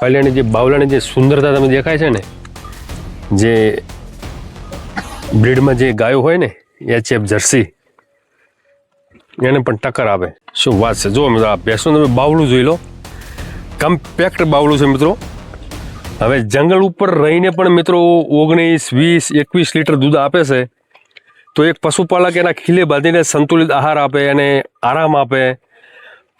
પાલિયાની જે બાવલાની જે સુંદરતા તમે દેખાય છે ને, જે બ્રીડમાં જે ગાયો હોય ને એચ એફ જર્સી. એને પણ ટક્કર આપે. શું વાત છે? જુઓ મિત્રો, આ ભેંસનું તમે બાવળું જોઈ લો. કમ્પેક્ટ બાવળું છે મિત્રો. હવે જંગલ ઉપર રહીને પણ મિત્રો ઓગણીસ, વીસ, એકવીસ લીટર દૂધ આપે છે. તો એક પશુપાલક એના ખીલે બાંધીને સંતુલિત આહાર આપે અને આરામ આપે.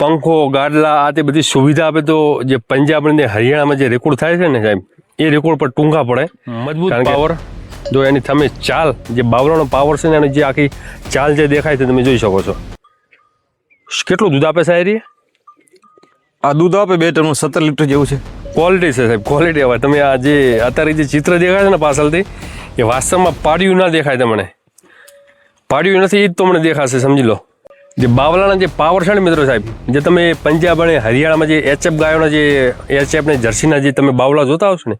પંખો ગાડલા આ તે બધી સુવિધા આપે તો જે પંજાબ અને હરિયાણામાં જે રેકોર્ડ થાય છે ને સાહેબ એ રેકોર્ડ પર ટૂંકા પડે. મજબૂત પાવર જો એની તમે ચાલ જે બાવરાનો પાવર છે ને એની જે આખી ચાલ જે દેખાય છે તમે જોઈ શકો છો. કેટલું દૂધ આપે સાહેબ એ? આ દૂધ આપે બે ટનનું સત્તર લીટર જેવું છે. ક્વોલિટી છે સાહેબ ક્વોલિટી હવે. તમે આ જે અત્યારે જે ચિત્ર દેખાય છે ને પાછળથી એ વાસ્તવમાં પાડ્યું ના દેખાય તમને. પાડ્યું નથી એ જ તમને દેખાશે સમજી લો. જે બાવલાના જે પાવર છે ને મિત્રો સાહેબ જે તમે પંજાબ અને હરિયાણામાં જે એચએફ ગાયોના જે એચએફ ને જર્સીના જે તમે બાવલા જોતા આવશો ને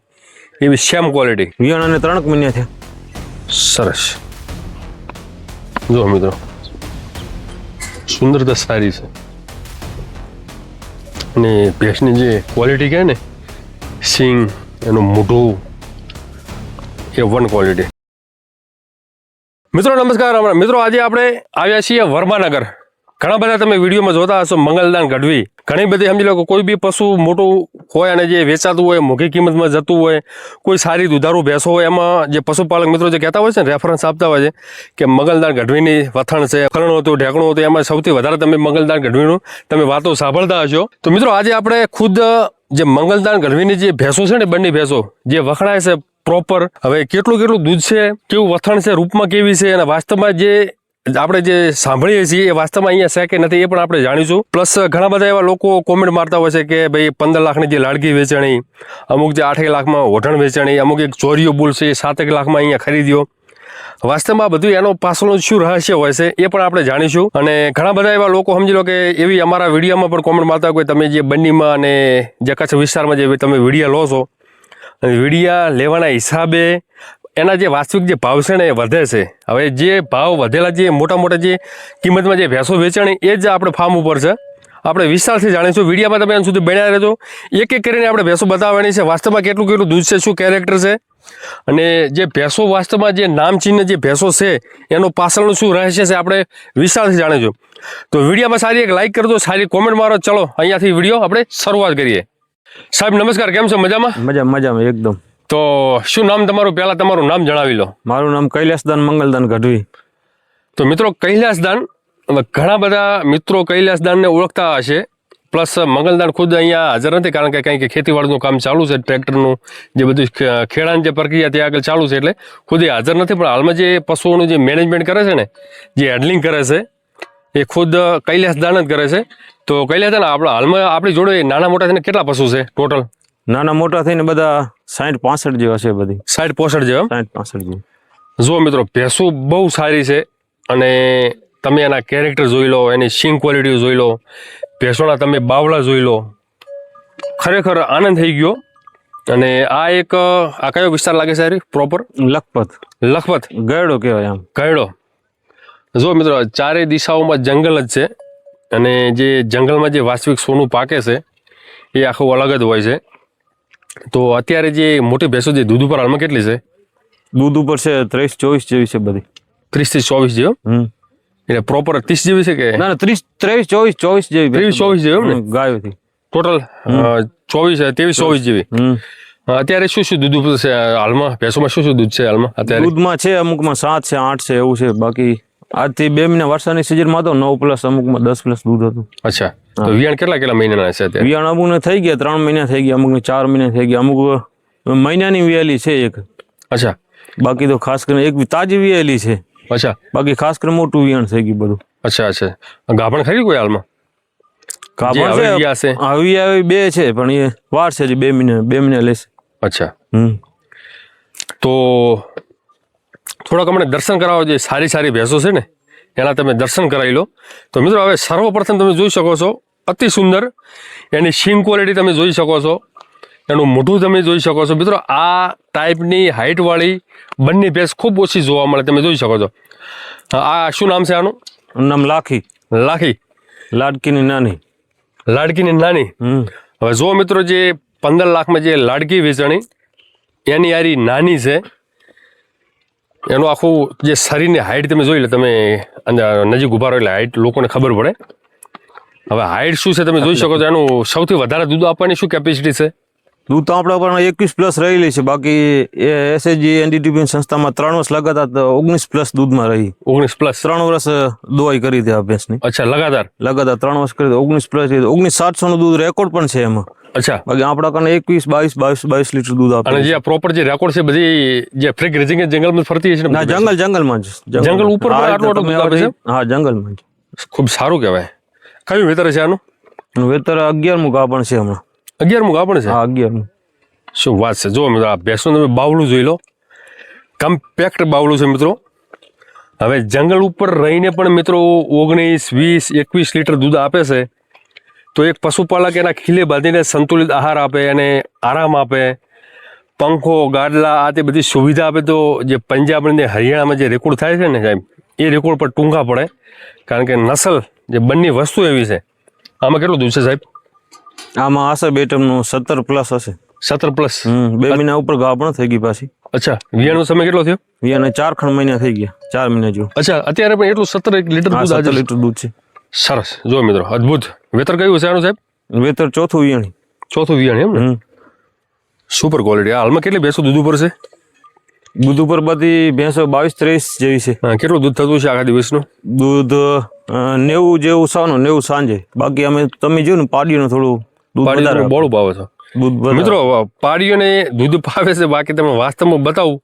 એવી સેમ ક્વોલિટી વિયાણાને ત્રણ મહિના થયા સરસ. જો મિત્રો. સુંદરતા સારી છે. અને ભેંસની જે ક્વોલિટી કહે ને સિંગ એનું મોઢું એ વન ક્વોલિટી મિત્રો નમસ્કાર. હમણાં મિત્રો આજે આપણે આવ્યા છીએ વર્માનગર. ઘણા બધા તમે વિડીયોમાં જોતા હશો, મંગલદાન ગઢવી. ઘણી બધી, સમજી લો કે કોઈ બી પશુ મોટું હોય અને જે વેચાતું હોય, મોઘી કિંમતમાં જતું હોય, કોઈ સારી દુધારું ભેંસો હોય, એમાં જે પશુપાલક મિત્રો જે કહેતા હોય છે ને રેફરન્સ આપતા હોય છે કે મંગલદાન ગઢવીની વથણ છે ફરણું હતું, ઢેકણું હતું, એમાં સૌથી વધારે તમે મંગલદાન ગઢવીનું તમે વાતો સાંભળતા હશો. તો મિત્રો, આજે આપણે ખુદ, જે મંગલદાન ગઢવીની જે ભેંસો છે ને, બંને ભેંસો, જે વખણાય છે પ્રોપર હવે કેટલું કેટલું દૂધ છે, કેવું વથણ છે, રૂપમાં કેવી છે, અને વાસ્તવમાં જે આપણે જે સાંભળીએ છીએ એ વાસ્તવમાં અહીંયા છે કે નથી એ પણ આપણે જાણીશું. પ્લસ ઘણા બધા એવા લોકો કોમેન્ટ મારતા હોય છે કે ભાઈ પંદર લાખની જે લાડકી વેચાણી, અમુક જે આઠેક લાખમાં ઓઢણ વેચાણી, અમુક એક ચોરીઓ બુલ છે એ સાતેક લાખમાં અહીંયા ખરીદ્યો. વાસ્તવમાં બધું એનો પાછળનું શું રહસ્ય હોય છે એ પણ આપણે જાણીશું. અને ઘણા બધા એવા લોકો સમજી લો કે એવી અમારા વિડીયોમાં પણ કોમેન્ટ મારતા હોય તમે જે બંનીમાં અને જે કચ્છ વિસ્તારમાં જે તમે વિડીયા લો છો, વિડીયા લેવાના હિસાબે એના જે વાસ્તવિક જે ભાવ છે ને એ વધે છે. હવે જે ભાવ વધેલા જે મોટા મોટા જે કિંમતમાં જે ભેંસો વેચાણી, એ જ આપણે ફાર્મ ઉપર છે. આપણે વિસ્તારથી જાણીશું. વિડીયામાં તમે એમ સુધી બન્યા રહેજો. એક એક કરીને આપણે ભેંસો બતાવવાની છે. વાસ્તવમાં કેટલું કેટલું દૂધ છે, શું કેરેક્ટર છે? અને જે ભેંસો વાસ્તવમાં જે નામચીન જે ભેંસો છે, એનું પાછળનું શું રહસ્ય છે, આપણે વિસ્તારથી જાણીશું. તો વિડીયામાં સારી એક લાઈક કરજો, સારી કોમેન્ટ મારો. ચલો, અહીંયાથી વીડિયો આપણે શરૂઆત કરીએ. સાહેબ, નમસ્કાર. કેમ છો? મજામાં? મજા, મજામાં, એકદમ. તો શું નામ તમારું? પહેલા તમારું નામ જણાવી લો. મારું નામ કૈલાસદાન મંગલદાન ગઢવી. તો મિત્રો કૈલાસદાન ઘણા બધા મિત્રો કૈલાસદાનને ઓળખતા હશે. પ્લસ મંગલદાન ખુદ અહીંયા હાજર નથી કારણ કે કંઈક ખેતીવાડીનું કામ ચાલુ છે ટ્રેક્ટરનું જે બધું ખેડાની જે પ્રક્રિયા ત્યાં આગળ ચાલુ છે એટલે ખુદ એ હાજર નથી. પણ હાલમાં જે પશુઓનું જે મેનેજમેન્ટ કરે છે ને જે હેન્ડલિંગ કરે છે એ ખુદ કૈલાસદાન જ કરે છે. તો કૈલાસદાન આપણા હાલમાં આપણી જોડે નાના મોટા થઈને કેટલા પશુ છે ટોટલ નાના મોટા થઈને બધા સાઠ પાસઠ જેવા છે બધી. સાઠ પોસઠ જેવા? સાઠ પાસઠ જેવા. જુઓ મિત્રો ભેંસો બહુ સારી છે અને તમે એના કેરેક્ટર જોઈ લો એની સિંગ ક્વોલિટી જોઈ લો ભેંસોના તમે બાવલા જોઈ લો ખરેખર આનંદ થઈ ગયો. અને આ એક આ કયો વિસ્તાર લાગે છે પ્રોપર લખપત. લખપત? ગયડો કહેવાય આમ. ગયડો. જો મિત્રો ચારે દિશાઓમાં જંગલ જ છે અને જે જંગલમાં જે વાસ્તવિક સોનું પાકે છે એ આખું અલગ જ હોય છે. તો અત્યારે જે મોટી ભેંસો જે દૂધ ઉપર હાલમાં કેટલી છે? દૂધ ઉપર છે ત્રીસ ચોવીસ જેવી છે બધી. ત્રીસથી ચોવીસ જેવો? એટલે પ્રોપર ત્રીસ જેવી છે કે? ના ના ત્રીસ ત્રેવીસ ચોવીસ ચોવીસ જેવી ત્રેવીસ, ચોવીસ જેવી ને? ગાયોથી. ટોટલ ચોવીસ ત્રેવીસ ચોવીસ. જેવી. અત્યારે શું શું દૂધ ઉપર છે હાલમાં? ભેંસોમાં શું શું દૂધ છે હાલમાં? અત્યારે? દૂધમાં છે અમુકમાં સાત છે આઠ છે એવું છે બાકી આજથી બે મહિના વરસાદની સિઝનમાં તો નવ પ્લસ અમુકમાં દસ પ્લસ દૂધ હતું. અચ્છા. તો વિયાણ કેટલા કેટલા મહિનાના છે વિયાણ અમુકને થઈ ગયા ત્રણ મહિના થઈ ગયા અમુકને ચાર મહિના થઈ ગયા અમુક મહિનાની વિયાલી છે એક. અચ્છા. બાકી તો ખાસ કરીને એક તાજી વિયાલી છે. અચ્છા. બાકી ખાસ કરીને મોટું વિયાણ થઈ ગયું બધું. અચ્છા અચ્છા. ગાભણ ખરી કોઈ હાલમાં? કાપડ છે આવી આવી બે છે પણ એ વાર છે બે મહિના બે મહિના લેશે. અચ્છા. હમ. તો થોડાક અમને દર્શન કરાવો જે સારી સારી ભેંસો છે ને એના તમે દર્શન કરાવી લો. તો મિત્રો હવે સર્વપ્રથમ તમે જોઈ શકો છો અતિ સુંદર. એની શીંગ ક્વોલિટી તમે જોઈ શકો છો. એનું મોઢું તમે જોઈ શકો છો. મિત્રો આ ટાઈપની હાઇટવાળી બંને ભેંસ ખૂબ ઓછી જોવા મળે તમે જોઈ શકો છો. આ શું નામ છે આનું? નામ લાખી. લાખી. લાડકીની નાની. લાડકીની નાની. હવે જુઓ મિત્રો જે પંદર લાખમાં જે લાડકી વેચાણી એની યારી નાની છે. એનું આખું જે શરીરની હાઈટ તમે જોઈ લે તમે અંદર નજીક ઊભા રહો એટલે હાઈટ લોકોને ખબર પડે. હવે હાઈટ શું છે તમે જોઈ શકો છો એનું સૌથી વધારે દૂધ આપવાની શું કેપેસિટી છે? દૂધ તો આપણા પણ એકવીસ પ્લસ રહેલી છે. બાકી એ એસએચજી એનડીટીપી સંસ્થામાં ત્રણ વર્ષ લગાતાર તો ઓગણીસ પ્લસ દૂધમાં રહી. ઓગણીસ પ્લસ ત્રણ વર્ષ દોવાઈ કરી હતી આ ભેંસની અચ્છા લગાતાર? લગાતાર ત્રણ વર્ષ કરી ઓગણીસ પ્લસ ઓગણીસ સાતસો નું દૂધ રેકોર્ડ પણ છે એમાં. અચ્છા. બાકી આપણા કને એકવીસ બાવીસ બાવીસ બાવીસ લીટર દૂધ આપે અને જે આ પ્રોપર જે રેકોર્ડ છે બધી જે ફ્રી ગ્રેઝિંગ જંગલમાં ફરતી હશે ના ને જંગલ જંગલમાં જ. જંગલ ઉપર પણ આ આટલું આટલું તમે દૂધ આપે છે? હા જંગલમાં જ. ખૂબ સારું કહેવાય. કયું વેતર છે આનું? અને વેતર અગિયાર મું પણ છે હમણાં. અગિયારમું ગાભણ છે? હા અગિયાર શું વાત છે. જો મિત્રો આ ભેંસનું તમે બાવલું જોઈ લો. કમ્પેક્ટ બાવલું છે મિત્રો. હવે જંગલ ઉપર રહીને પણ મિત્રો ઓગણીસ વીસ એકવીસ લીટર દૂધ આપે છે. તો એક પશુપાલક એના ખીલે બાંધીને સંતુલિત આહાર આપે અને આરામ આપે. પંખો ગાડલા આ તે બધી સુવિધા આપે. તો જે પંજાબ અને હરિયાણામાં જે રેકોર્ડ થાય છે ને સાહેબ એ રેકોર્ડ પર ટૂંકા પડે. કારણ કે નસલ જે બંને વસ્તુ એવી છે. આમાં કેટલું દૂધ છે સાહેબ? આમાં હશે બે સત્તર પ્લસ હશે. સત્તર પ્લસ બે મહિના ઉપર ગાભ પણ થઈ ગઈ પાછી. અચ્છા વિયાનો સમય કેટલો થયો? વિયાને ચાર ખણ મહિના થઈ ગયા ચાર મહિના જેવું. અચ્છા અત્યારે પણ એટલું સત્તર લીટર દૂધ આજે લીટર દૂધ છે. સરસ. જો મિત્રો અદ્ભુત. વેતર કયું છે આનું સાહેબ? વેતર ચોથું વિયાણી. ચોથું વિયાણી એમ ને? સુપર ક્વોલિટી હાલમાં કેટલી ભેંસો દૂધ ઉપર છે? દૂધ ઉપર બધી ભેંસો બાવીસ ત્રેવીસ જેવી છે. કેટલું દૂધ થતું છે આખા દિવસનું? દૂધ નેવું જેવું સાનું નેવું સાંજે બાકી અમે તમે જોયું ને પાડીનું થોડું દૂધ બોળું ભાવે છો. મિત્રો પાડીઓને દૂધ પાવે છે બાકી તમે વાસ્તવમાં બતાવું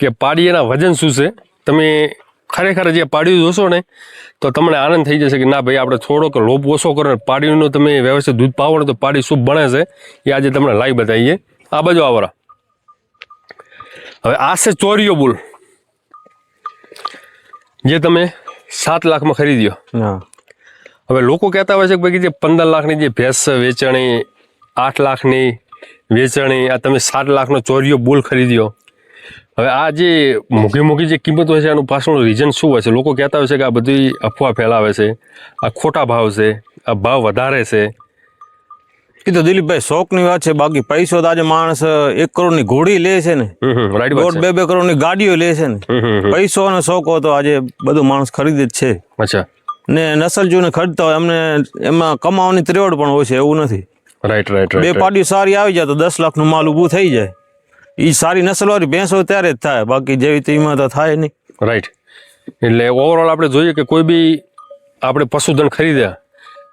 કે પાડીઓના વજન શું છે. તમે ખરેખર જે પાડ્યું જોશો ને તો તમને આનંદ થઈ જશે કે ના ભાઈ આપણે થોડોક લોભ ઓછો કરો ને પાડીઓનું તમે વ્યવસ્થિત દૂધ પાવો ને તો પાડી શું બને છે. એ આજે તમને લાઈવ બતાવીએ. આ બાજુ આવરા. હવે આ છે ચોરીઓ બુલ. જે તમે સાત લાખમાં ખરીદ્યો. હા. હવે લોકો કહેતા હોય છે કે ભાઈ જે પંદર લાખની જે ભેંસ વેચણી આઠ લાખની વેચાણી આ તમે સાત લાખનો ચોરીઓ બોલ ખરીદ્યો. હવે આ જે મોઘી મોઘી જે કિંમત હોય છે આનું પાછળનું રીઝન શું હોય છે? લોકો કહેતા હોય છે કે આ બધી અફવા ફેલાવે છે આ ખોટા ભાવ છે આ ભાવ વધારે છે. એ તો દિલીપભાઈ શોખની વાત છે બાકી પૈસો તો આજે માણસ એક કરોડની ઘોડી લે છે ને. દોઢ બે બે કરોડની ગાડીઓ લે છે ને. પૈસો અને શોખ તો આજે બધું માણસ ખરીદે જ છે. અચ્છા. ને નસલ જોઈને ખરીદતા હોય એમને એમાં કમાવાની ત્રેવડ પણ હોય છે એવું નથી. રાઈટ રાઈટ બે પાડીઓ સારી આવી જાય તો દસ લાખનું માલ ઊભું થઈ જાય. એ સારી નસલવાળી ભેંસ હોય ત્યારે જ થાય બાકી જેવી તેમાં તો થાય નહીં. રાઈટ એટલે ઓવરઓલ આપણે જોઈએ કે કોઈ બી આપણે પશુધન ખરીદ્યા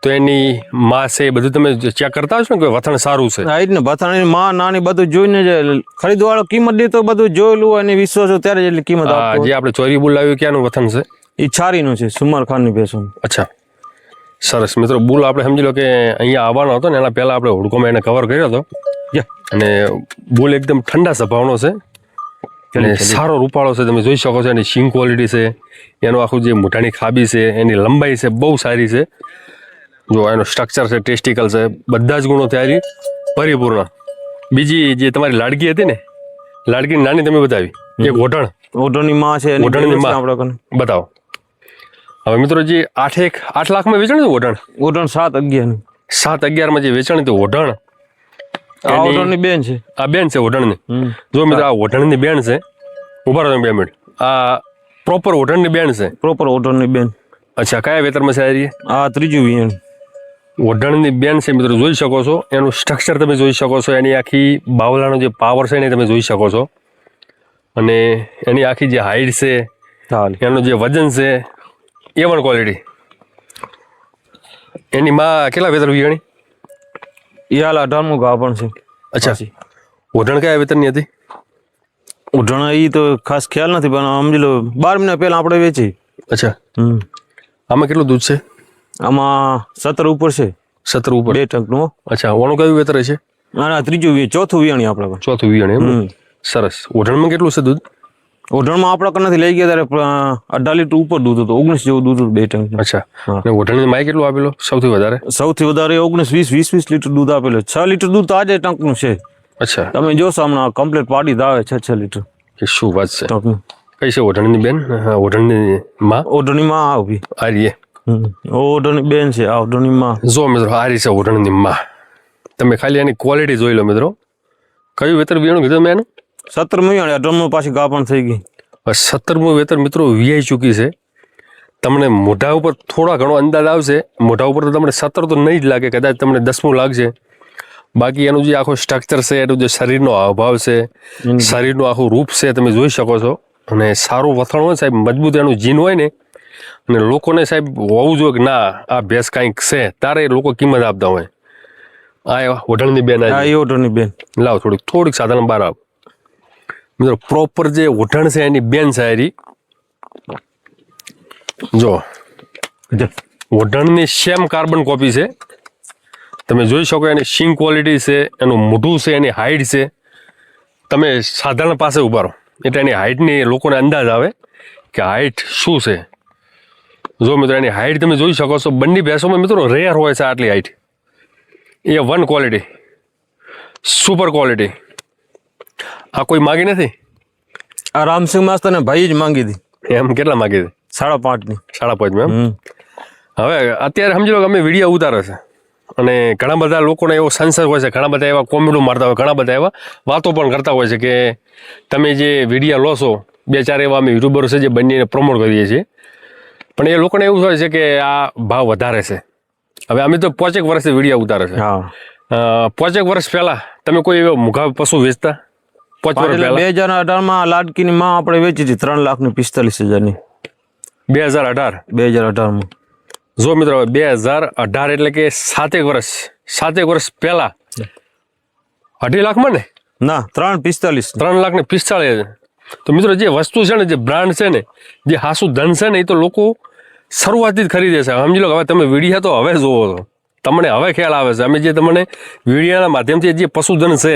તો એની માં છે એ બધું તમે ચેક કરતા હશો ને કે વથણ સારું છે? આ જ ને ભથાણી માં નાની બધું જોઈને જ ખરીદવાળો કિંમત દે તો બધું જોયેલું અને વિશ્વાસ ત્યારે જ એટલી કિંમત જે આપણે ચોરી બોલાવ્યું ક્યાંનું વથણ છે? એ છારીનું છે સુમાર ખાનની ભેંસોનું. અચ્છા. સરસ. મિત્રો બુલ આપણે સમજી લો કે અહીંયા આવવાનો હતો ને એના પહેલાં આપણે હુડકોમાં એને કવર કર્યો હતો. અને બુલ એકદમ ઠંડા સ્વભાવનો છે. અને સારો રૂપાળો છે તમે જોઈ શકો છો એની શીંગ ક્વોલિટી છે એનું આખું જે મોઢાની ખાબી છે એની લંબાઈ છે બહુ સારી છે. જો એનું સ્ટ્રક્ચર છે ટેસ્ટિકલ છે બધા જ ગુણો તૈયારી પરિપૂર્ણ. બીજી જે તમારી લાડકી હતી ને લાડકી નાની તમે બતાવી એક ઓઢણ. ઓઢોની માં છે ઓઢણની માં. બતાવો. હવે મિત્રો જે આઠ એક આઠ લાખમાં વેચાણ હતું ઓઢણ ઓઢણ સાત અગિયાર સાત અગિયારમાં જે વેચાણ હતું ઓઢણ આ ઓઢણની બેન છે. આ બેન છે ઓઢણની જો મિત્રો આ ઓઢણની બેન છે ઊભા રહો બે મિનિટ. આ પ્રોપર ઓઢણની બેન છે. પ્રોપર ઓઢણની બેન. અચ્છા કયા વેતરમાં છે આ આ ત્રીજું વિયણ ઓઢણની બેન છે મિત્રો જોઈ શકો છો. એનું સ્ટ્રક્ચર તમે જોઈ શકો છો. એની આખી બાવલાનો જે પાવર છે એને તમે જોઈ શકો છો. અને એની આખી જે હાઈટ છે એનું જે વજન છે એ વન ક્વોલિટી એની માં કેટલા વેતર વિયાણી એ હાલ અઢારમું ગાવ પણ છે. અચ્છા. ઓઢણ કયા વેતરની હતી? ઓઢણ એ તો ખાસ ખ્યાલ નથી પણ સમજી લો બાર મહિના પહેલા આપણે વેચી. અચ્છા. હમ. આમાં કેટલું દૂધ છે? આમાં સત્તર ઉપર છે. સત્તર ઉપર. બે ટંકનું અચ્છા ઓણું કયું વેતર છે? ના ના ત્રીજું ચોથું વિયાણી આપણે ચોથું વિયાણી એમ સરસ. ઓઢણમાં કેટલું છે દૂધ? ઓઢણમાં આપણા નથી. લઈ ગયા ત્યારે અઢાર લીટર ઉપર દૂધ હતું. ઓગણીસ જેવું દૂધ હતું બે ટંક અચ્છા. અને ઓઢણની માય કેટલું આપેલો? સૌથી વધારે? સૌથી વધારે ઓગણીસ વીસ વીસ વીસ લીટર દૂધ આપેલું. છ લીટર દૂધ આજે ટંકનું છે. અચ્છા. તમે જોશો હમણાં કમ્પ્લીટ પાડી જ આવે છ છ લીટર. કે શું વાત છે. કઈ છે ઓઢણની બેન? હા ઓઢણની માં? ઓઢણી માં આવી આ રીએ ઓઢણી બેન છે. આ ઓઢણીમાં જો મિત્રો આ રહી છે ઓઢણની માં. તમે ખાલી એની ક્વોલિટી જોઈ લો મિત્રો. કયું વેતર વિયાણું કીધું મેં એનું સત્તર અને અઢારમું પાછી ગા પણ થઈ ગઈ. સત્તરમું વેતર મિત્રો વીઆઈ ચૂકી છે. તમને મોઢા ઉપર થોડા ઘણો અંદાજ આવશે. મોઢા ઉપર તો તમને સત્તર તો નહીં જ લાગે કદાચ તમને દસમું લાગશે. બાકી એનું જે આખો સ્ટ્રક્ચર છે એનું જે શરીરનો અભાવ છે શરીરનું આખું રૂપ છે તમે જોઈ શકો છો. અને સારું વથણ હોય સાહેબ મજબૂત એનું જીન હોય ને અને લોકોને સાહેબ હોવું જોઈએ કે ના આ ભેંસ કાંઈક છે તારે લોકો કિંમત આપતા હોય. આ ઓઢણની બેન આ ઓઢોની બેન. લાવ થોડીક થોડીક સાધારણ બહાર આવ. મિત્રો પ્રોપર જે ઉઠણ છે એની બેન એરી. જો ઓઢણની સેમ કાર્બન કોપી છે. તમે જોઈ શકો એની સિંગ ક્વોલિટી છે, એનું મોઢું છે, એની હાઈટ છે. તમે સાધારણ પાસે ઊભા રહો. એટલે એની હાઈટની લોકોને અંદાજ આવે કે હાઈટ શું છે. જો મિત્રો, એની હાઈટ તમે જોઈ શકો છો, બંને ભેંસોમાં મિત્રો રેર હોય છે આટલી height A one quality super quality આ કોઈ માગી નથી? આ રામસિંહ માસ્તર ને ભાઈ જ માંગી હતી. એમ કેટલા માંગી હતી? સાડા પાંચની. સાડા પાંચમાં માં. હવે અત્યારે સમજી લો કે અમે વીડિયો ઉતારે છે. અને ઘણા બધા લોકોને એવો સંસદ હોય છે ઘણા બધા એવા કોમેડો મારતા હોય ઘણા બધા એવા વાતો પણ કરતા હોય છે કે તમે જે વિડીયા લો છો બે ચાર એવા અમે યુટ્યુબરો છે જે બંનેને પ્રમોટ કરીએ છીએ. પણ એ લોકોને એવું થાય છે કે આ ભાવ વધારે છે. હવે અમે તો પોચેક વર્ષથી વિડીયા ઉતારે છે. હા. અ, વર્ષ પહેલાં તમે કોઈ એવો મુઘા પશુ વેચતા? બે હજાર અઢારમાં લાડકીની માં આપણે વેચી હતી ત્રણ લાખની પિસ્તાલીસ હજારની. બે હજાર અઢાર. બે હજાર અઢારમાં. જો મિત્રો બે હજાર અઢાર એટલે કે સાતેક વર્ષ સાતેક વર્ષ પહેલા. અઢી લાખમાં ને? ના ત્રણ પિસ્તાલીસ. ત્રણ લાખ ને પિસ્તાળીસ તો મિત્રો જે વસ્તુ છે ને જે બ્રાન્ડ છે ને જે હાસુ ધન છે ને એ તો લોકો શરૂઆતથી જ ખરીદે છે. સમજી લો હવે તમે વિડીયા તો હવે જોવો છો. તમને હવે ખ્યાલ આવે છે. અમે જે તમને વિડીયાના માધ્યમથી જે પશુધન છે,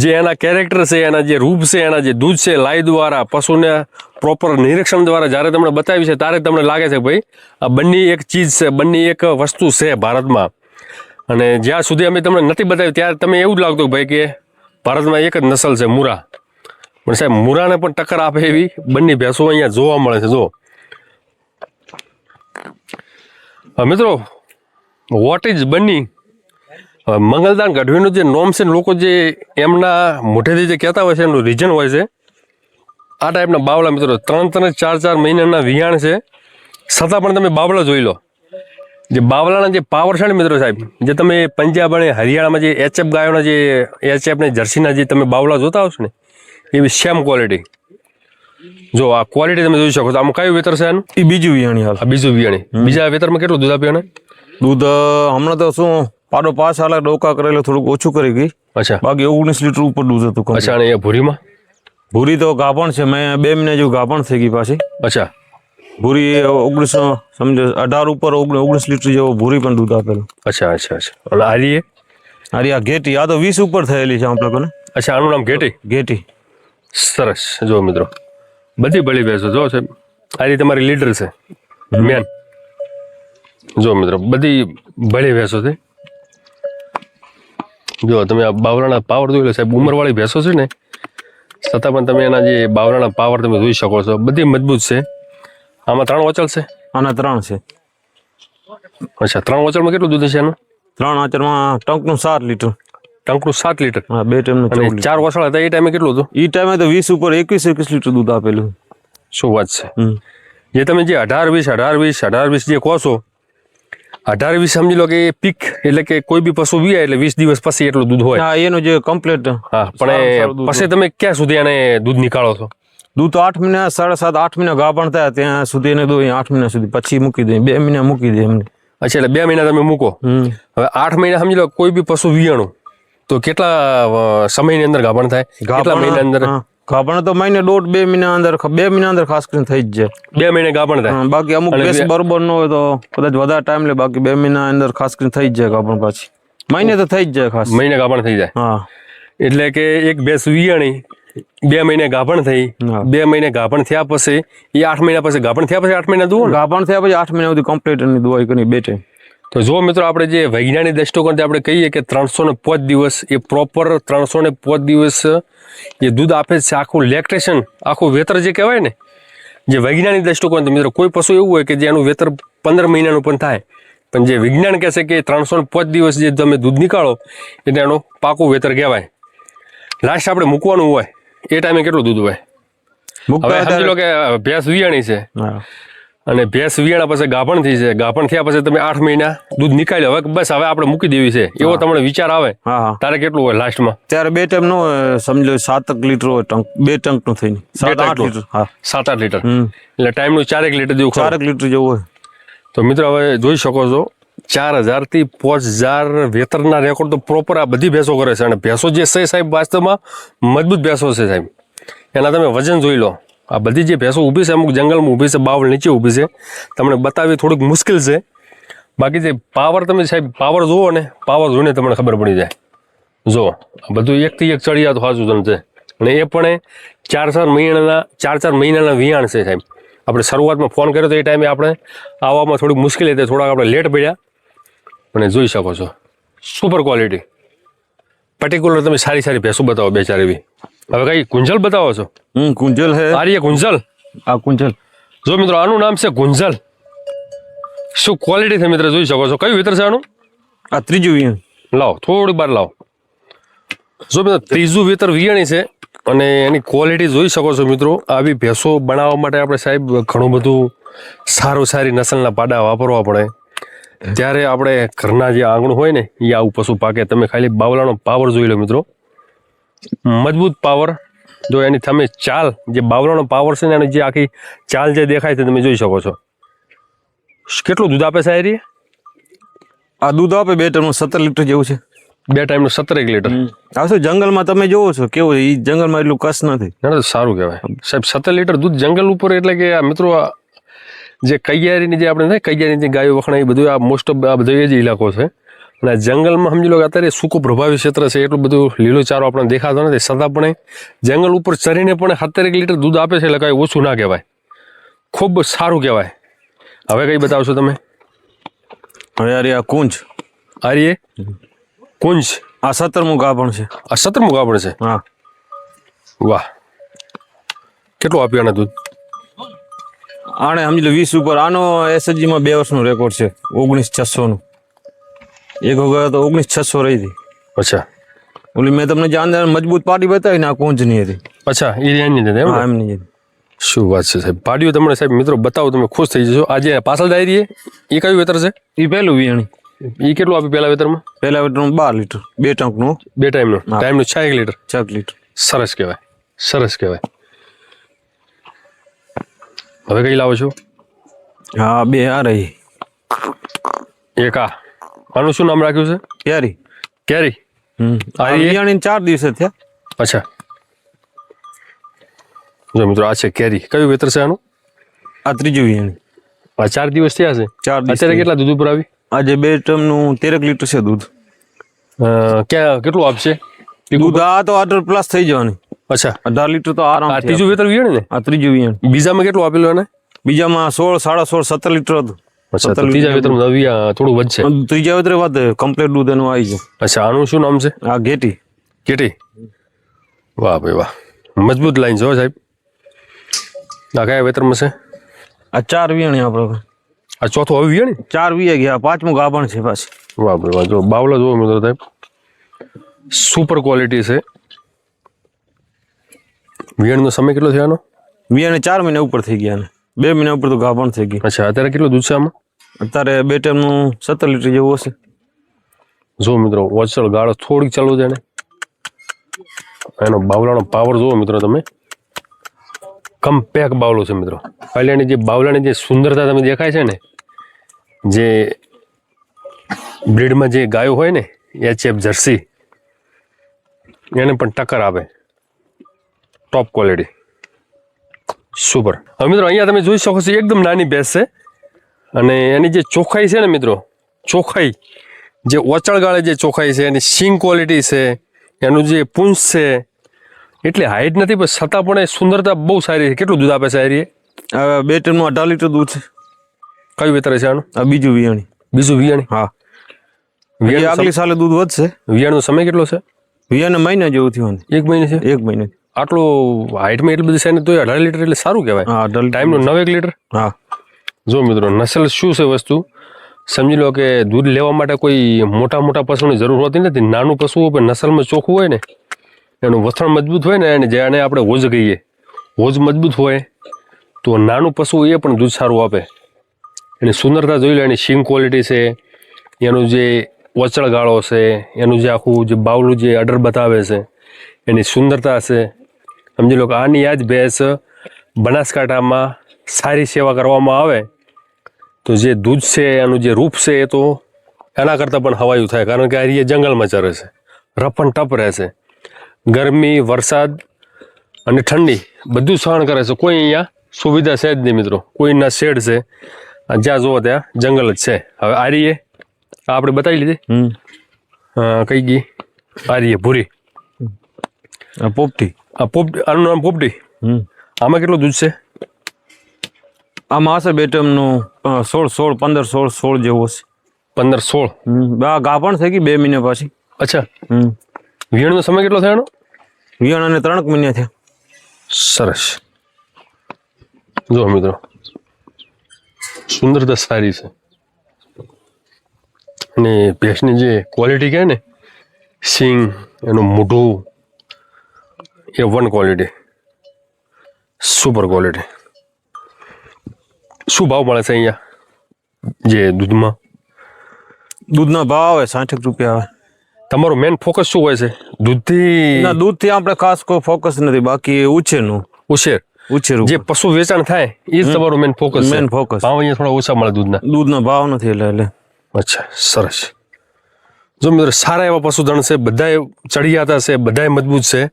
જે એના કેરેક્ટર છે, એના જે રૂપ છે, એના જે દૂધ છે, લાઈ દ્વારા પશુને પ્રોપર નિરીક્ષણ દ્વારા જ્યારે તમને બતાવી છે, ત્યારે તમને લાગે છે ભાઈ, આ બંને એક ચીજ છે, બંને એક વસ્તુ છે ભારતમાં. અને જ્યાં સુધી અમે તમને નથી બતાવ્યું, ત્યારે તમે એવું જ લાગતું ભાઈ કે ભારતમાં એક જ નસલ છે, મુરા. પણ સાહેબ, મુરાને પણ ટક્કર આપે એવી બંને ભેંસો અહીંયા જોવા મળે છે જો મિત્રો વોટ ઇઝ બની મંગલદાન ગઢવીનું જે નોમ છે લોકો જે એમના મોઢેથી જે કહેતા હોય છે એનું રીઝન હોય છે. આ ટાઈપના બાવળા મિત્રો ત્રણ ત્રણ ચાર ચાર મહિનાના વિયાણ છે. છતાં પણ તમે બાવળા જોઈ લો. જે બાવલાના જે પાવર છે ને મિત્રો સાહેબ જે તમે પંજાબ અને હરિયાણામાં જે એચએફ ગાયોના જે એચએફ ને જર્સીના જે તમે બાવળા જોતા હશો ને એવી સેમ ક્વોલિટી જો આ ક્વોલિટી તમે જોઈ શકો છો. આમાં કયું વેતર છે એનું એ બીજું વિયાણી હાલ. આ બીજું વિયાણી. બીજા વેતરમાં કેટલું દૂધ આપ્યું એને? દૂધ હમણાં તો શું પાડો પાંચ હાલ ડોકા કરેલો થોડુંક ઓછું કરી ગઈ. અચ્છા. બાકી ઓગણીસ લીટર ઉપર દૂધ હતું અચ્છા અને ભૂરીમાં? ભૂરી તો ગાભણ છે મેં બે મહિના જેવું ગાભણ થઈ ગઈ પાછી. અચ્છા. ભૂરી ઓગણીસ સમજો અઢાર ઉપર ઓગણીસ લીટર જેવો ભૂરી પણ દૂધ આપેલું. અચ્છા અચ્છા અચ્છા. અને આરી આરી આ ઘેટી આ તો વીસ ઉપર થયેલી છે આપણા લોકોને અચ્છા આનું નામ ઘેટી? ઘેટી. સરસ. જો મિત્રો બધી બળી ભેંસો જો છે આ રીતે તમારી લીડર છે મેન. જો મિત્રો બધી ભળી ભેંસો છે. જો તમે આ બાવરાના પાવર જોઈ લો સાહેબ ઉંમરવાળી ભેંસો છે ને છતાં પણ તમે એના જે બાવરાના પાવર તમે જોઈ શકો છો. બધી મજબૂત છે. આમાં ત્રણ ઓચલ છે? આના ત્રણ છે. અચ્છા ત્રણ ઓચલમાં કેટલું દૂધ છે એનું? ત્રણ આચરમાં ટંકનું સાત લીટર. ટંકનું સાત લીટર? હા બે ટાઈમ ચાર ઓછળ હતા એ ટાઈમે કેટલું હતું? એ ટાઈમે તો વીસ ઉપર એકવીસ એકવીસ લીટર દૂધ આપેલું. શું વાત છે. જે તમે જે અઢાર વીસ અઢાર વીસ અઢાર વીસ જે કહો છો અઢાર વીસ સમજી લો કે પીક એટલે કે કોઈ બી પશુ વીએ એટલે વીસ દિવસ પછી એટલું દૂધ હોય. હા એનું જે કમ્પ્લીટ હા પણ પછી તમે ક્યાં સુધી એને દૂધ નીકાળો છો? દૂધ તો આઠ મહિના સાડા સાત આઠ મહિના ગાભણ થયા ત્યાં સુધી એને દોઈ આઠ મહિના સુધી પછી મૂકી દે બે મહિના મૂકી દે એમને. અચ્છા એટલે બે મહિના તમે મૂકો. હવે આઠ મહિના સમજી લો કોઈ બી પશુ વિયાણું તો કેટલા સમયની અંદર ગાભણ થાય? કેટલા મહિના અંદર? ગાભણ તો મહિને દોઢ બે મહિના અંદર બે મહિના અંદર ખાસ કરીને થઈ જ જાય. બે મહિને ગાભણ થાય? બાકી અમુક કેસ બરોબર ન હોય તો કદાચ વધારે ટાઈમ લે બાકી બે મહિના અંદર ખાસ કરીને થઈ જ જાય ગાભણ પાછી. મહિને તો થઈ જ જાય ખાસ. મહિને ગાભણ થઈ જાય? હા. એટલે કે એક ભેંસ વિયાણી બે મહિને ગાભણ થઈ બે મહિને ગાભણ થયા પછી એ આઠ મહિના પછી ગાભણ થયા પછી આઠ મહિના દુવો ગાભણ થયા પછી આઠ મહિના સુધી કમ્પ્લીટ એની દુવાઈ કરી બે ટાઈમ તો જો મિત્રો આપણે જે વૈજ્ઞાનિક દ્રષ્ટિકોણથી આપણે કહીએ કે ત્રણસો ને પાંચ દિવસ એ પ્રોપર ત્રણસો ને પાંચ દિવસ એ દૂધ આપે છે આખું લેક્ટેશન આખું વેતર જે કહેવાય ને જે વૈજ્ઞાનિક દ્રષ્ટિકોણથી મિત્રો કોઈ પશુ એવું હોય કે જે એનું વેતર પંદર મહિનાનું પણ થાય. પણ જે વિજ્ઞાન કહે છે કે ત્રણસો ને પાંચ દિવસ જે તમે દૂધ નીકાળો એટલે એનું પાકું વેતર કહેવાય. લાસ્ટ આપણે મૂકવાનું હોય એ ટાઈમે કેટલું દૂધ હોય? હવે સમજી લો કે ભેંસ વિયાણી છે. અને ભેંસ વિયાણા પછી ગાભણ થઈ છે ગાભણ થયા પછી તમે આઠ મહિના દૂધ નીકાળી હવે બસ હવે આપણે મૂકી દેવી છે. એવો તમને વિચાર આવે. તારે કેટલું હોય લાસ્ટમાં ત્યારે બે ટાઈમ નો સમજો સાતક લીટર હોય ટંક. બે ટંકનું થઈને સાત આઠ. લીટર સાત આઠ લીટર? એટલે એટલે ટાઈમનું ચારેક લીટર જેવું ચારેક લીટર જેવું હોય. તો મિત્રો હવે જોઈ શકો છો ચાર હજારથી પાંચ હજાર વેતરના રેકોર્ડ તો પ્રોપર આ બધી ભેંસો કરે છે. અને ભેંસો જે છે સાહેબ વાસ્તવમાં મજબૂત ભેંસો છે સાહેબ. એના તમે વજન જોઈ લો. આ બધી જે ભેંસો ઊભી છે, અમુક જંગલમાં ઊભી છે, બાવળ નીચે ઊભી છે. તમને બતાવવી થોડુંક મુશ્કેલ છે. બાકી જે પાવર તમે સાહેબ, પાવર જુઓ ને, પાવર જોઈને તમને ખબર પડી જાય. જો બધું એકથી એક ચડિયા તો સાચું છે. અને એ પણ ચાર ચાર મહિનાના, ચાર ચાર મહિનાના વિયાણ છે સાહેબ. આપણે શરૂઆતમાં ફોન કર્યો તો એ ટાઈમે આપણે આવવામાં થોડીક મુશ્કેલી હતી, થોડાક આપણે લેટ પડ્યા. અને જોઈ શકો છો સુપર ક્વોલિટી પર્ટિક્યુલર તમે સારી સારી ભેંસો બતાવો બે ચાર એવી. હવે કઈ ગુંજલ બતાવો છો? હમ કુંજલ હે. આર્ય ગુંજલ? આ કુંજલ જો મિત્રો આનું નામ છે ગુંજલ. શું ક્વોલિટી છે મિત્ર જોઈ શકો છો. કયું વિતર છે આનું? આ ત્રીજું વિયણ લાવો થોડી બાર લાવો. જો મિત્રો ત્રીજું વિતર વિયણી છે અને એની ક્વોલિટી જોઈ શકો છો મિત્રો. આવી ભેંસો બનાવવા માટે આપણે સાહેબ ઘણું બધું સારું સારી નસલના પાડા વાપરવા પડે. ત્યારે આપણે ઘરના જે આંગણું હોય ને એ આવું પશુ પાકે. તમે ખાલી બાવલાનો પાવર જોઈ લો મિત્રો. મજબૂત પાવર જો એની તમે ચાલ જે બાવળાનો પાવર છે ને એની જે આખી ચાલ જે દેખાય છે તમે જોઈ શકો છો. કેટલું દૂધ આપે સાહેરી આ દૂધ આપે બે ટાઈમનું સત્તર લીટર જેવું છે. બે ટાઈમનું સત્તર એક લીટર. આ શું જંગલમાં તમે જોવો છો? કેવું એ જંગલમાં એટલું કસ નથી. ના સારું કહેવાય. સાહેબ સત્તર લીટર દૂધ જંગલ ઉપર એટલે કે આ મિત્રો જે કૈયારીની જે આપણે કૈયારીની જે ગાયો વખણાય એ બધું આ મોસ્ટ ઓફ આ બધો એ જ ઇલાકો છે. અને જંગલમાં સમજી લો કે અત્યારે સૂકો પ્રભાવી ક્ષેત્ર છે એટલું બધું લીલોચારો આપણને દેખાતો નથી. છતાં પણ જંગલ ઉપર ચરીને પણ સત્તર એક લીટર દૂધ આપે છે એટલે કાંઈ ઓછું ના કહેવાય. ખૂબ સારું કહેવાય. હવે કઈ બતાવશો તમે? હવે અરે આ કુંજ. અરે કુંજ. આ સત્તરમું ગાભણ છે. આ સત્તરમું ગામડ છે? હા. વાહ. કેટલું આપ્યું આને દૂધ? આણે સમજી લો વીસ ઉપર. આનો એસએચજીમાં બે વર્ષનો રેકોર્ડ છે. ઓગણીસ છસો નું એક વખત તો ઓગણીસ છસો રહી હતી. અચ્છા. ઓલી મેં તમને જે મજબૂત પાર્ટી બતાવી ને આ કુંજની હતી. અચ્છા એ એની અંદર એમ ને? હા એમની હતી. શું વાત છે સાહેબ. પાડ્યું તમને સાહેબ મિત્રો બતાવો તમે ખુશ થઈ જશો. આજે પાછળ ડાયરી એ કયું વેતર છે? એ પહેલું વિયાણી એ કેટલું આપ્યું પહેલા વેતરમાં? પહેલા વેતરમાં બાર લીટર. બે ટાંકનું. બે ટાઈમનું? ટાઈમનું છ એક લીટર? છ લીટર. સરસ કહેવાય. સરસ કહેવાય. હવે કઈ લાવો છો? હા બે આ રહી. એક આ. આનું શું નામ રાખ્યું છે? કેરી. કેરી? હમ. ચાર દિવસે થયા. અચ્છા. જો મિત્રો આ છે કેરી. કયું વેતર છે આનું? આ ત્રીજું વિયાણી આ ચાર દિવસ થયા છે? ચાર દિવસ અત્યારે કેટલા દૂધ ઉપર આવી? આજે બે ટમનું તેરેક લીટર છે દૂધ. ક્યાં કેટલું આપશે દૂધ આ તો અઢાર પ્લસ થઈ જવાની. અચ્છા. અઢાર લીટર તો આરામ આ ત્રીજું વેતર વિયાણી ને? આ ત્રીજું વિયાણી બીજામાં કેટલું આપેલું એને? બીજામાં સોળ સાડા સોળ સત્તર લીટર હતું. અચ્છા તો ત્રીજા વેતરમાં નવી થોડું વધશે. ત્રીજા વેતરે વાત કમ્પ્લીટ દૂધ એનું આવી ગયું. અચ્છા આનું શું નામ છે? આ ગેટી. ગેટી? વાહ ભાઈ વાહ. મજબૂત લાઈન છે હો સાહેબ. આ કયા વેતરમાં છે? આ ચાર વિયાણી આપણે આ ચોથો હવે વિયાણી ચાર વિયા ગયા પાંચમું ગાભણ છે પાછી. વાહ ભાઈ વાહ જો બાવલા જોવો મિત્રો સાહેબ. સુપર ક્વોલિટી છે. વિયાણીનો સમય કેટલો થયો આનો? વિયાણી ચાર મહિના ઉપર થઈ ગયા બે મહિના ઉપર તો ગાભણ થઈ ગઈ. અચ્છા અત્યારે કેટલું દૂધ છે આમાં? અત્યારે બે ટાઈમનું સત્તર લીટર જેવું હશે. જો મિત્રો વચળ ગાળો થોડીક ચાલુ છે એને. એનો બાવલાનો પાવર જુઓ મિત્રો તમે. કમ્પેક બાવલો છે મિત્રો. ખાલી જે બાવલાની જે સુંદરતા તમે દેખાય છે ને જે બ્રીડમાં જે ગાયો હોય ને એચએફ જર્સી. એને પણ ટક્કર આપે ટોપ ક્વોલિટી સુપર. હવે મિત્રો અહીંયા તમે જોઈ શકો છો એકદમ નાની ભેંસ છે. અને એની જે ચોખ્ખાઈ છે ને મિત્રો ચોખાઈ જે ઓચળગાળે જે ચોખાઈ છે એની સિંગ ક્વોલિટી છે એનું જે પૂંછ છે એટલે હાઈટ નથી પણ છતાં પણ એ સુંદરતા બહુ સારી છે. કેટલું દૂધ આપે છે આ બે ટનનું અઢાર લીટર દૂધ છે. કયું વેતરે છે આનું? આ બીજું વિયાણી. બીજું વિયાણી? હા. વિયાણી વિયાણનો આગલી સાલે દૂધ વધશે. વિયાણનો સમય કેટલો છે? વિયાને મહિના જેવું થયું એક મહિને છે? એક મહિને. આટલો હાઇટમાં એટલી બધી છે તોય અઢાર લીટર એટલે સારું કહેવાય. હા અઢાર. ટાઈમનું નવ એક લીટર હા. જો મિત્રો નસલ શું છે વસ્તુ? સમજી લો કે દૂધ લેવા માટે કોઈ મોટા મોટા પશુની જરૂર હોતી નથી. નાનું પશુ હોય પણ નસલમાં ચોખ્ખું હોય ને એનું વથણ મજબૂત હોય ને અને જેને આપણે હોજ કહીએ હોજ મજબૂત હોય તો નાનું પશુ એ પણ દૂધ સારું આપે. એની સુંદરતા જોઈ લો એની શીંગ ક્વોલિટી છે એનું જે વચળગાળો છે એનું જે આખું જે બાવલું જે અડર બતાવે છે એની સુંદરતા છે સમજી લો કે આની આ જ ભેંસ બનાસકાંઠામાં સારી સેવા કરવામાં આવે તો જે દૂધ છે એનું જે રૂપ છે એ તો એના કરતાં પણ હવાયું થાય કારણ કે આ રીએ જંગલમાં ચરે છે રફન ટપ રહેશે ગરમી વરસાદ અને ઠંડી બધું સહન કરે છે. કોઈ અહીંયા સુવિધા છે જ નહીં મિત્રો. કોઈના શેડ છે. આ જ્યાં જુઓ ત્યાં જંગલ જ છે. હવે આરીએ આ આપણે બતાવી લીધી? કઈ ગઈ? આ ભૂરી. પોપટી. આ પોપ આનું નામ પોપટી? આમાં કેટલું દૂધ છે? આમાં હશે બેટમનું સોળ સોળ પંદર સોળ સોળ જેવું હશે. પંદર સોળ? આ ગા પણ થઈ ગઈ બે મહિના પાછી. અચ્છા. હમ. વિયણનો સમય કેટલો થયો એનો? વિયાણ અને ત્રણ મહિના થયા. સરસ. જો મિત્રો સુંદરતા સારી છે. અને ભેંસની જે ક્વોલિટી કહે ને સિંગ એનું મોઢું A one quality. Super quality. શું ભાવ મળે છે અહીંયા? જે દૂધમાં? દૂધના ભાવ આવે સાઠેક રૂપિયા આવે. તમારો મેન ફોકસ શું હોય છે? દૂધથી ના દૂધથી આપણે ખાસ કોઈ ફોકસ નથી બાકી ઉછેરનું. ઉછેર. ઉછેર જે પશુ વેચાણ થાય એ જ તમારું મેન ફોકસ મેન ફોકસ ભાવ અહીંયા થોડા ઓછા મળે દૂધના. દૂધના ભાવ નથી એટલે એટલે. અચ્છા સરસ. જો મિત્રો સારા એવા પશુધન છે બધાય ચડિયાતા છે બધાય મજબૂત છે.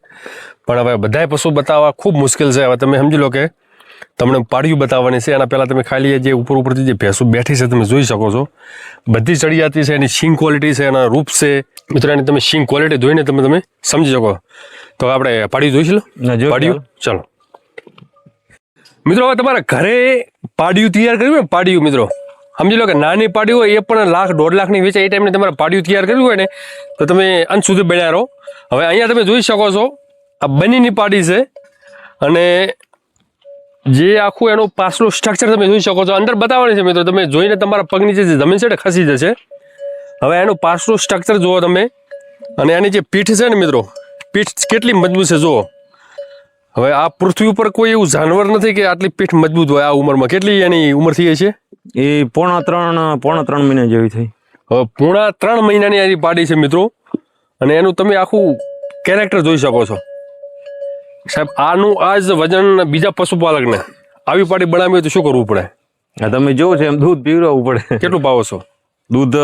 પણ હવે બધાય પશુ બતાવવા ખૂબ મુશ્કેલ છે. હવે તમે સમજી લો કે તમને પાડિયું બતાવવાની છે. એના પહેલાં તમે ખાલી જે ઉપર ઉપરથી જે ભેંસો બેઠી છે તમે જોઈ શકો છો. બધી ચડિયાતી છે એની શીંગ ક્વોલિટી છે એના રૂપ છે. મિત્રો એની તમે શીંગ ક્વોલિટી જોઈને તમે તમે સમજી શકો. તો આપણે પાડ્યું જોઈશ લો ના, ચાલો. મિત્રો હવે તમારા ઘરે પાડિયું તૈયાર કર્યું ને પાડિયું મિત્રો? સમજી લો કે નાની પાડી હોય એ પણ લાખ, દોઢ લાખની વેચે એ ટાઈમને તમારે પાડ્યું તૈયાર કર્યું હોય ને, તો તમે અંત સુધી બન્યા રહો. હવે અહીંયા તમે જોઈ શકો છો, આ બનીની પાડી છે અને જે આખું એનું પાછલું સ્ટ્રક્ચર તમે જોઈ શકો છો. અંદર બતાવવાની છે મિત્રો, તમે જોઈને તમારા પગની જે જમીન છે ને ખસી જશે. હવે એનું પાછલું સ્ટ્રક્ચર જુઓ તમે. અને એની જે પીઠ છે ને મિત્રો, પીઠ કેટલી મજબૂત છે જુઓ. હવે આ પૃથ્વી ઉપર કોઈ એવું જાનવર નથી કે આટલી પીઠ મજબૂત હોય આ ઉંમરમાં? કેટલી એની ઉંમર થઈ છે એ પોણા ત્રણ પોણા ત્રણ મહિના જેવી થઈ. હવે પોણા ત્રણ મહિનાની એની પાડી છે મિત્રો. અને એનું તમે આખું કેરેક્ટર જોઈ શકો છો. સાહેબ આનું આ જ વજન બીજા પશુપાલકને. આવી પાડી બનાવી હોય તો શું કરવું પડે? આ તમે જોવો છો એમ દૂધ પીવડાવવું પડે. કેટલું પાવો છો? દૂધ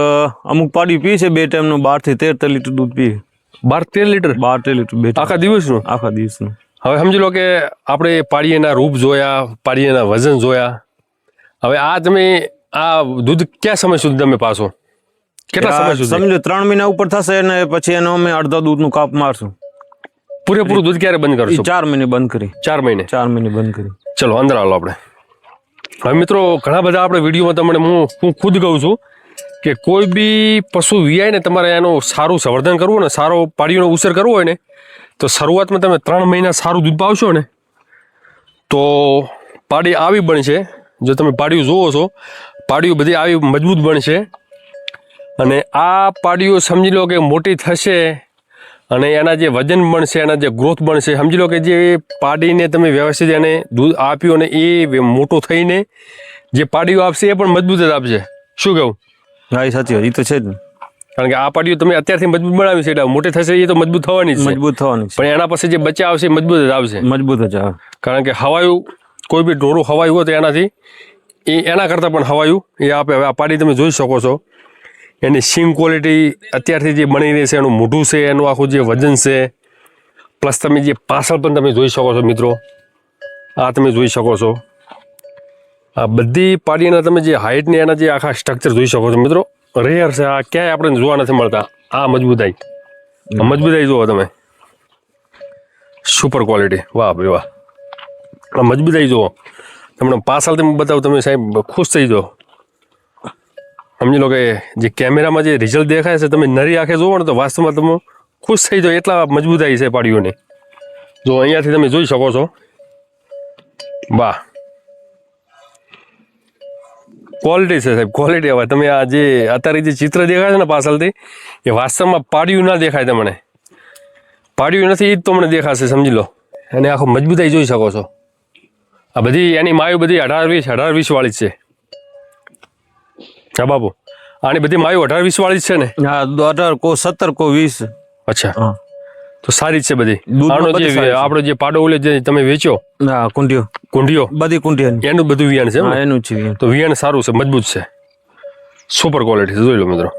અમુક પાડી પી છે બે ટાઈમનું બારથી તેર તેર લીટર દૂધ પીએ બાર તેર લીટર? બાર તેર લીટર બે આખા દિવસનું? આખા દિવસનું. હવે સમજી લો કે આપણે પાડીએના રૂપ જોયા પાળીએના વજન જોયા. હવે આ તમે આ દૂધ ક્યાં સમય સુધી તમે પાસો કેટલા સમય સુધી? સમજો ત્રણ મહિના ઉપર થશે અને પછી એનો અમે અડધા દૂધનું કાપ મારશું. પૂરેપૂરું દૂધ ક્યારે બંધ કરશું? ચાર મહિને બંધ કરી. ચાર મહિને? ચાર મહિને બંધ કરી. ચલો અંદર આવો આપણે. હવે મિત્રો ઘણા બધા આપણે વિડીયોમાં તમને હું હું ખુદ કહું છું કે કોઈ બી પશુ વિયાય ને તમારે એનું સારું સંવર્ધન કરવું ને સારો પાડીઓનો ઉછેર કરવો હોય ને તો શરૂઆતમાં તમે ત્રણ મહિના સારું દૂધ પાવશો ને, તો પાડી આવી બનશે. જો તમે પાડીઓ જુઓ છો, પાડીઓ બધી આવી મજબૂત બનશે. અને આ પાડીઓ સમજી લો કે મોટી થશે અને એના જે વજન બનશે, એના જે ગ્રોથ બનશે, સમજી લો કે જે પાડીને તમે વ્યવસ્થિત એને દૂધ આપ્યું અને એ મોટો થઈને જે પાડીઓ આપશે એ પણ મજબૂત જ આપશે. શું કહું? હા, એ સાચી વાત. એ તો છે જ. કારણ કે આ પાટીઓ તમે અત્યારથી મજબૂત બનાવી છે એટલે મોટી થશે એ તો મજબૂત થવાની છે. મજબૂત થવાની છે. પણ એના પછી જે બચ્ચા આવશે મજબૂત જ આવશે. મજબૂત જ આવે. કારણ કે હવાયું કોઈ બી ઢોરું હવાયું હોય તો એનાથી એ એના કરતાં પણ હવાયું એ આપે હવે આ પાટી તમે જોઈ શકો છો. એની સિંગ ક્વોલિટી અત્યારથી જે બની રહી છે એનું મોઢું છે એનું આખું જે વજન છે પ્લસ તમે જે પાછળ પણ તમે જોઈ શકો છો મિત્રો. આ તમે જોઈ શકો છો. આ બધી પાડીના તમે જે હાઇટને એના જે આખા સ્ટ્રક્ચર જોઈ શકો છો મિત્રો. રેર છે, આ ક્યાંય આપણે જોવા નથી મળતા. આ મજબૂતાઈ. મજબૂતાઈ જુઓ તમે. સુપર ક્વોલિટી વાહ ભાઈ વાહ. આ મજબૂતાઈ જુઓ. તમને પાછળ તમે બતાવો, તમે સાહેબ ખુશ થઈ જાઓ. સમજી લો કે જે કેમેરામાં જે રિઝલ્ટ દેખાય છે, તમે નરી આંખે જોવો ને તો વાસ્તવમાં તમે ખુશ થઈ જાઓ એટલા મજબૂતાઈ છે પાડીઓની. જો અહીંયાથી તમે જોઈ શકો છો. વાહ. ક્વોલિટી છે સાહેબ ક્વોલિટી હવે. તમે આ જે અત્યારે જે ચિત્ર દેખાય છે ને પાછળથી એ વાસ્તવમાં પાડ્યું ના દેખાય તમને. પાડ્યું નથી એ જ તમને દેખાશે સમજી લો. અને આખો મજબૂતાઈ જોઈ શકો છો. આ બધી એની માયુ બધી અઢાર વીસ અઢાર વીસ વાળી જ છે. હા બાપુ. આની બધી માયુ અઢાર વીસ વાળી જ છે ને? હા અઢાર કો સત્તર કો વીસ. અચ્છા. હા. તો સારી જ છે બધી. આનો જે આપણો જે પાડો ઓલે જે તમે વેચો? હા કુંડીઓ કુંડીઓ બધી કુંડીઓ એનું બધું વિયાણ છે ને? એનું જ છે તો વિયાણ સારું છે મજબૂત છે. સુપર ક્વોલિટી જોઈ લો મિત્રો.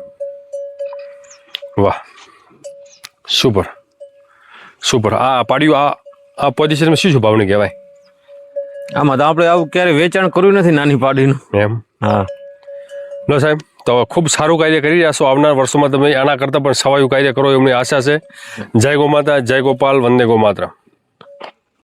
વાહ. સુપર સુપર આ પાડ્યું આ આ પોઝિશનમાં શું શું ભાવની કહેવાય? આમાં તો આપણે આવું ક્યારે વેચાણ કર્યું નથી નાની પાડીનું. એમ? હા. લો સાહેબ. તો ખૂબ સારું કાર્ય કરી રહ્યા છો આવનાર વર્ષોમાં તમે આના કરતાં પણ સવાયું કાર્ય કરો એમની આશા છે. જય ગો માતા, જય ગોપાલ, વંદે ગો માતા